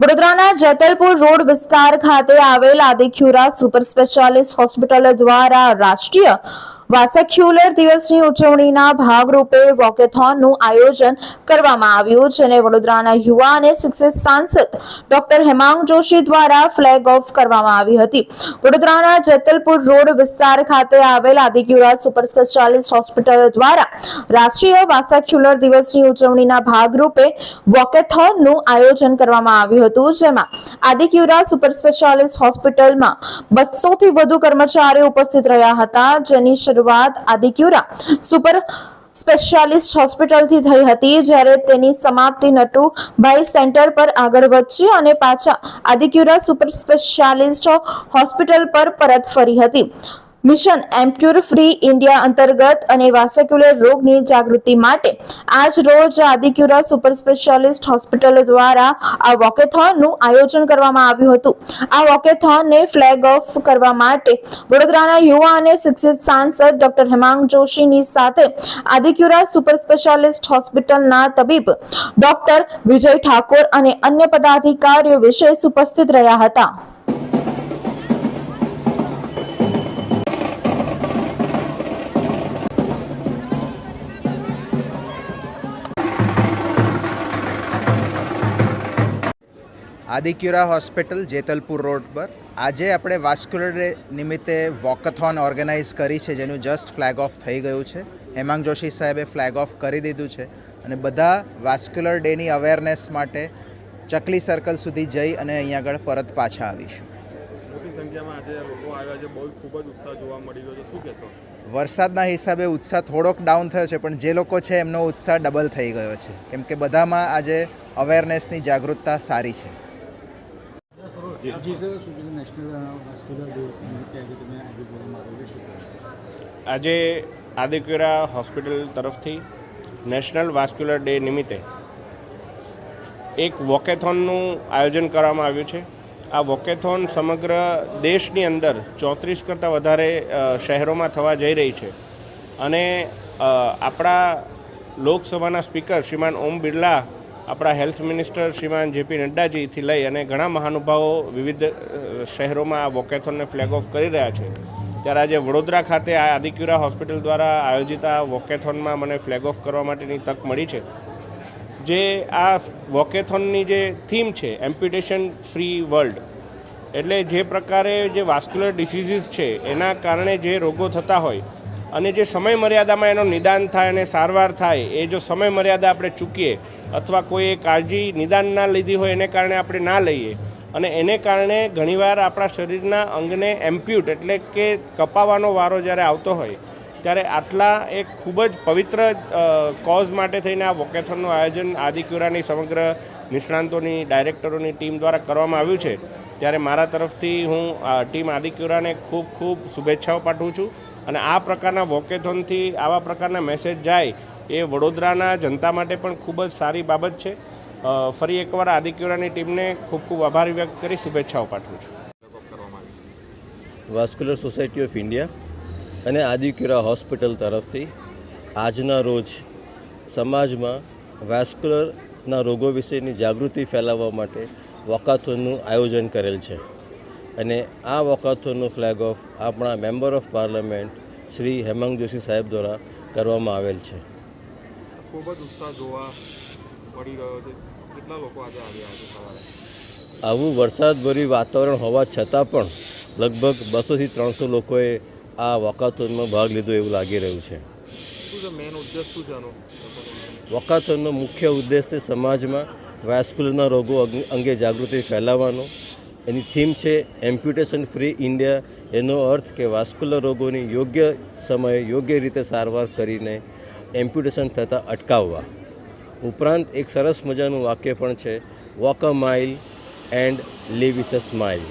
વડોદરાના જેતલપુર રોડ વિસ્તાર ખાતે આવેલ આદિખ્યુરા સુપર સ્પેશિયાલિસ્ટ હોસ્પિટલ દ્વારા રાષ્ટ્રીય વાસેક્યુલર દિવસની ઉજવણીના ભાગરૂપે વોકેથોનનું આયોજન કરવામાં આવ્યું જેને વડોદરાના યુવા અને શિક્ષિત સાંસદ ડોક્ટર હેમાંગ જોશી દ્વારા ફ્લેગ ઓફ કરવામાં આવી હતી. વડોદરાના જેતલપુર રોડ વિસ્તાર ખાતે આવેલ આદિક્યુરાજ સુપર સ્પેશિયાલિસ્ટ હોસ્પિટલ દ્વારા રાષ્ટ્રીય વાસેક્યુલર દિવસની ઉજવણીના ભાગરૂપે વોકેથોનનું આયોજન કરવામાં આવ્યું હતું, જેમાં આદિક્યુરા સુપર સ્પેશિયાલિસ્ટ હોસ્પિટલમાં બસોથી વધુ કર્મચારીઓ ઉપસ્થિત રહ્યા હતા, જેની શરૂઆત આદિક્યુરા સુપર સ્પેશિયાલિસ્ટ હોસ્પિટલથી થઈ હતી, જ્યારે તેની સમાપ્તિ નટુભાઈ સેન્ટર પર આગળ વધશે અને પાછા આદિક્યુરા સુપર સ્પેશિયાલિસ્ટ હોસ્પિટલ પર પરત ફરી હતી. મિશન એમ્પ્યુર ફ્રી ઇન્ડિયા અંતર્ગત અને વાસેક્યુલર રોગની જાગૃતિ માટે આજ રોજ આદિક્યુરા સુપર સ્પેશિયાલિસ્ટ હોસ્પિટલ દ્વારા આ વોકેથોનનું આયોજન કરવામાં આવ્યું હતું. આ વોકેથોનને ફ્લેગ ઓફ કરવા માટે વડોદરાના યુવા અને શિક્ષિત સાંસદ ડોક્ટર હેમાંગ જોશીની સાથે આદિક્યુરા સુપર સ્પેશિયાલિસ્ટ હોસ્પિટલના તબીબ ડોક્ટર વિજય ઠાકોર અને અન્ય પદાધિકારીઓ વિશેષ ઉપસ્થિત રહ્યા હતા. આદિક્યુરા હોસ્પિટલ જેતલપુર રોડ પર. આજે આપણે વાસ્ક્યુલર ડે નિમિત્તે વોકથોન ઓર્ગેનાઇઝ કરી છે જેનું જસ્ટ ફ્લેગ ઓફ થઈ ગયું છે. હેમાંગ જોશી સાહેબે ફ્લેગ ઓફ કરી દીધું છે અને બધા વાસ્ક્યુલર ડેની અવેરનેસ માટે ચકલી સર્કલ સુધી જઈ અને અહીંયા આગળ પરત પાછા આવીશું. મોટી સંખ્યામાં આજે લોકો આવ્યા છે બહુ ખૂબ જ ઉત્સાહ જોવા મળી રહ્યો છે. શું કહેશો? વરસાદના હિસાબે ઉત્સાહ થોડોક ડાઉન થયો છે પણ જે લોકો છે એમનો ઉત્સાહ ડબલ થઈ ગયો છે. કેમ કે બધામાં આજે અવેરનેસની જાગૃતતા સારી છે. જી સર શું કીધું નેશનલ હોસ્પિટલ ડે નિમિત્તે આજે તમે આજે જોવામાં આવેલું શું આજે આદિક્યુરા હોસ્પિટલ તરફથી નેશનલ વાસ્ક્યુલર ડે નિમિત્તે એક વોકેથોનનું આયોજન કરવામાં આવ્યું છે. આ વોકેથોન સમગ્ર દેશની અંદર ચોત્રીસ કરતાં વધારે શહેરોમાં થવા જઈ રહી છે. અને આપણા લોકસભાના સ્પીકર શ્રીમાન ઓમ બિરલા આપણા હેલ્થ મિનિસ્ટર શ્રીમાન જેપી નડ્ડાજીથી લઈ અને ઘણા મહાનુભાવો વિવિધ શહેરોમાં આ વોકેથોનને ફ્લેગ ઓફ કરી રહ્યા છે. ત્યારે આજે વડોદરા ખાતે આ આદિક્યુરા હોસ્પિટલ દ્વારા આયોજિત આ વોકેથોનમાં મને ફ્લેગ ઓફ કરવા માટેની તક મળી છે. જે આ વોકેથોનની જે થીમ છે, એમ્પ્યુટેશન ફ્રી વર્લ્ડ, એટલે જે પ્રકારે જે વાસ્ક્યુલર ડિસીઝીસ છે, એના કારણે જે રોગો થતા હોય અને જે સમય મર્યાદામાં એનો નિદાન થાય અને સારવાર થાય, એ જો સમય મર્યાદા આપણે ચૂકીએ અથવા કોઈ કાળજી નિદાન ના લીધી હોય એને કારણે આપણે ના લઈએ અને એને કારણે ઘણીવાર આપણા શરીરના અંગને એમ્પ્યુટ એટલે કે કપાવાનો વારો જ્યારે આવતો હોય, ત્યારે આટલા એક ખૂબ જ પવિત્ર કોઝ માટે થઈને આ વોકેથોનનું આયોજન આદિક્યુરાની સમગ્ર નિષ્ણાંતોની, ડાયરેક્ટરોની ટીમ દ્વારા કરવામાં આવ્યું છે. ત્યારે મારા તરફથી હું ટીમ આદિક્યુરાને ખૂબ ખૂબ શુભેચ્છાઓ પાઠવું છું. અને આ પ્રકારના વોકેથોનથી આવા પ્રકારના મેસેજ જાય એ વડોદરાના જનતા માટે પણ ખૂબ જ સારી બાબત છે. ફરી એકવાર આદિક્યુરાની ટીમને ખૂબ ખૂબ આભાર વ્યક્ત કરી શુભેચ્છાઓ પાઠવું છું. વાસ્ક્યુલર સોસાયટી ઓફ ઇન્ડિયા અને આદિક્યુરા હોસ્પિટલ તરફથી આજના રોજ સમાજમાં વાસ્ક્યુલરના રોગો વિશેની જાગૃતિ ફેલાવવા માટે વોકાથોનનું આયોજન કરેલ છે. અને આ વોકાથોનનું ફ્લેગ ઓફ આપણા member of parliament Shri Hemang Joshi સાહેબ દ્વારા કરવામાં આવેલ છે. ખૂબ જ ઉત્સાહ જોવા મળી રહ્યો છે. કેટલા લોકો આજે આવ્યા છે સવારે? આવું વરસાદભર્યું વાતાવરણ હોવા છતાં પણ લગભગ બસોથી ત્રણસો લોકોએ આ વોકાથોનમાં ભાગ લીધો એવું લાગી રહ્યું છે. છે મેન ઉદ્દેશ શું છે આનો? વોકાથોનનો મુખ્ય ઉદ્દેશ છે સમાજમાં વાસ્ક્યુલરના રોગો અંગે જાગૃતિ ફેલાવવાનો. એની થીમ છે એમ્પ્યુટેશન ફ્રી ઇન્ડિયા. એનો અર્થ કે વાસ્ક્યુલર રોગોની યોગ્ય સમયે યોગ્ય રીતે સારવાર કરીને એમ્પ્યુટેશન થતાં અટકાવવા. ઉપરાંત એક સરસ મજાનું વાક્ય પણ છે walk a mile and live with a smile